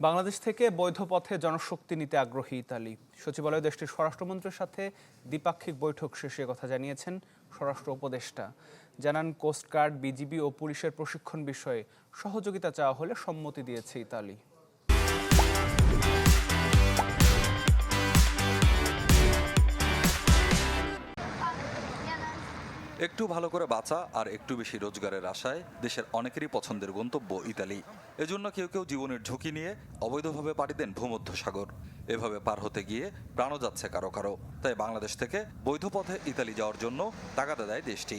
বাংলাদেশ থেকে বৈধ পথে জনশক্তি নিতে আগ্রহী ইতালি। সচিবালয় দেশটির স্বরাষ্ট্রমন্ত্রীর সাথে দ্বিপাক্ষিক বৈঠক শেষে কথা জানিয়েছেন স্বরাষ্ট্র উপদেষ্টা। জানান, কোস্টগার্ড, বিজিবি ও পুলিশের প্রশিক্ষণ বিষয়ে সহযোগিতা চাওয়া হলে সম্মতি দিয়েছে ইতালি। একটু ভালো করে বাঁচা আর একটু বেশি রোজগারের আশায় দেশের অনেকেরই পছন্দের গন্তব্য ইতালি। এজন্য কেউ কেউ জীবনের ঝুঁকি নিয়ে অবৈধভাবে পাড়ি দেন ভূমধ্য সাগর এভাবে পার হতে গিয়ে প্রাণও যাচ্ছে কারও কারও। তাই বাংলাদেশ থেকে বৈধ পথে ইতালি যাওয়ার জন্য টাকাটা দেয় দেশটি।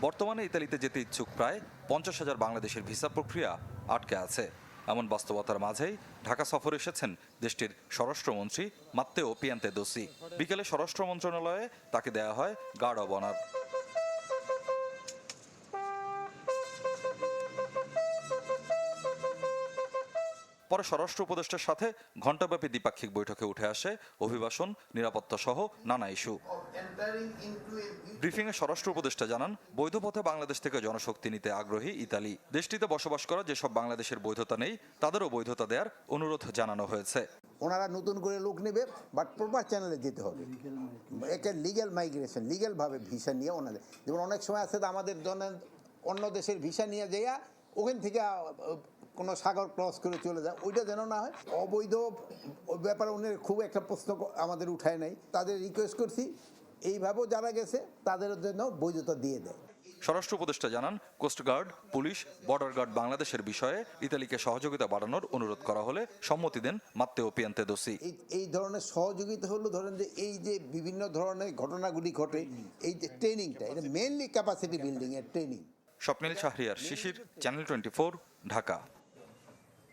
বর্তমানে ইতালিতে যেতে ইচ্ছুক প্রায় পঞ্চাশ হাজার বাংলাদেশের ভিসা প্রক্রিয়া আটকে আছে। এমন বাস্তবতার মাঝেই ঢাকা সফর এসেছেন দেশটির স্বরাষ্ট্রমন্ত্রী মাত্তেও পিয়ান্তে দোষী বিকেলে স্বরাষ্ট্র মন্ত্রণালয়ে তাকে দেয়া হয় গার্ড অব অনার। পরে স্বরাষ্ট্র উপদেষ্টার সাথে ঘণ্টাব্যাপী দ্বিপাক্ষিক বৈঠকে উঠে আসে অভিবাসন, নিরাপত্তা সহ নানা ইস্যু। ব্রিফিংয়ে স্বরাষ্ট্র উপদেষ্টা জানান, বৈধ পথে বাংলাদেশ থেকে জনশক্তি নিতে আগ্রহী ইতালি। দেশটিতে বসবাস করা যেসব বাংলাদেশের বৈধতা নেই, তাদেরও বৈধতা দেওয়ার অনুরোধ জানানো হয়েছে। ওনারা নতুন করে লোক নেবে বাট প্রপার চ্যানেলে যেতে হবে। একে লিগ্যাল মাইগ্রেশন লিগ্যালভাবে ভিসা নিয়ে ওনাদের। যেমন অনেক সময় আছে আমাদের জন্য অন্য দেশের ভিসা নিয়ে যাইয়া ওখান থেকে কোনো সাগর ক্রস করে চলে যায় ওইটা যেন না হয়। অবৈধ ওই ব্যাপারে উনি খুব একটা প্রশ্ন আমাদের উঠায় নাই। তাদের রিকোয়েস্ট করছি এইভাবেও যারা গেছে তাদের জন্য বৈধতা দিয়ে দেয়। স্বরাষ্ট্র উপদেষ্টা জানান কোস্টগার্ড পুলিশ বর্ডার গার্ড বাংলাদেশের বিষয়ে ইতালিকে সহযোগিতা বাড়ানোর অনুরোধ করা হলে সম্মতি দেন মাত্তেও পিয়ান্তে দোষী এই এই ধরনের সহযোগিতা হলো ধরেন যে এই যে বিভিন্ন ধরনের ঘটনাগুলি ঘটে এই যে ট্রেনিংটা এটা মেনলি ক্যাপাসিটি বিল্ডিং এর training Swapnil Shahriar Shishir channel twenty Dhaka.